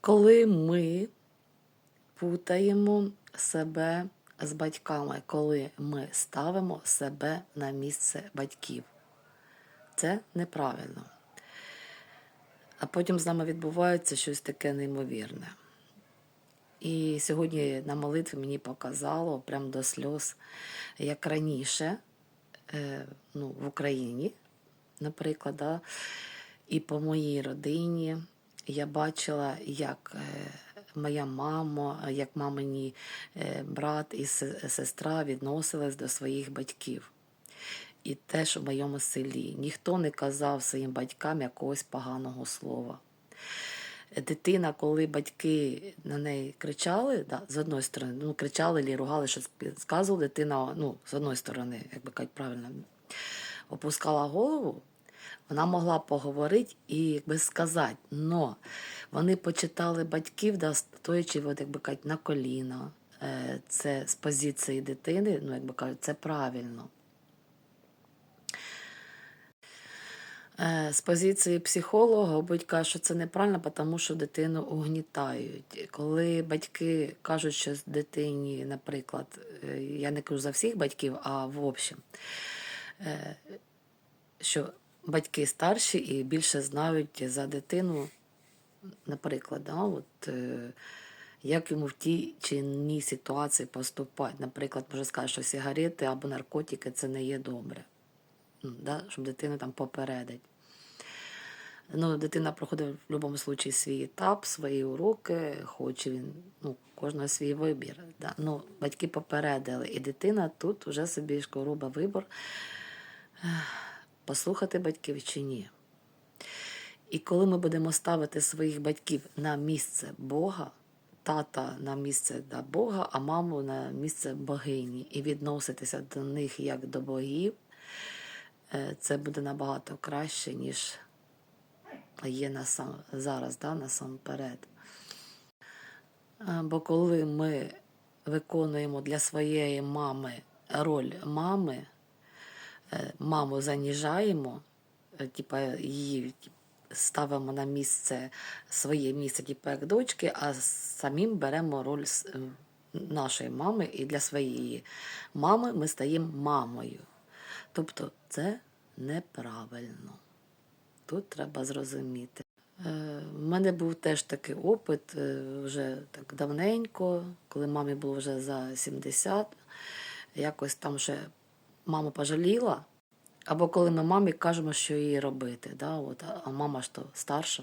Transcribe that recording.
Коли ми путаємо себе з батьками, коли ми ставимо себе на місце батьків, це неправильно. А потім з нами відбувається щось таке неймовірне. І сьогодні на молитві мені показало прям до сльоз, як раніше е, ну, в Україні, наприклад, да, і по моїй родині я бачила, як е, моя мама, як мамині е, брат і сестра відносились до своїх батьків. І теж у моєму селі ніхто не казав своїм батькам якогось поганого слова. Дитина, коли батьки на неї кричали, да, з одної сторони, ну, кричали чи ругали, щось сказували, дитина, ну, з одної сторони, як би кажуть правильно, опускала голову, вона могла поговорити і якби сказати, но вони почитали батьків, да, стоячи, от, як би кажуть, на коліна. Е, Це з позиції дитини, ну, як би кажуть, це правильно. Е, З позиції психолога, мабуть, кажуть, що це неправильно, тому що дитину угнітають. Коли батьки кажуть, що дитині, наприклад, е, я не кажу за всіх батьків, а в общем, що батьки старші і більше знають за дитину, наприклад, да, от, е, як йому в тій чи іній ситуації поступати. Наприклад, може сказати, що сигарети або наркотики це не є добре. Да, щоб дитину там попередить. Ну, дитина проходить в будь-якому випадку свій етап, свої уроки, хоче він, ну, кожного свій вибір. Да. Ну, батьки попередили, і дитина тут вже собі робить вибір, послухати батьків чи ні. І коли ми будемо ставити своїх батьків на місце Бога, тата на місце да, Бога, а маму на місце богині, і відноситися до них як до богів, е, це буде набагато краще, ніж є насам, зараз, да, насамперед. Е, Бо коли ми виконуємо для своєї мами роль мами, маму заніжаємо, е, типа її ставимо на місце своє місце, типу як дочки, а самим беремо роль е, нашої мами, і для своєї мами ми стаємо мамою. Тобто це неправильно. Тут треба зрозуміти. Е, У мене був теж такий опит е, вже так давненько, коли мамі було вже за 70. Якось там ще мама пожаліла. Або коли ми мамі кажемо, що їй робити. Да? От, а- мама ж то старша.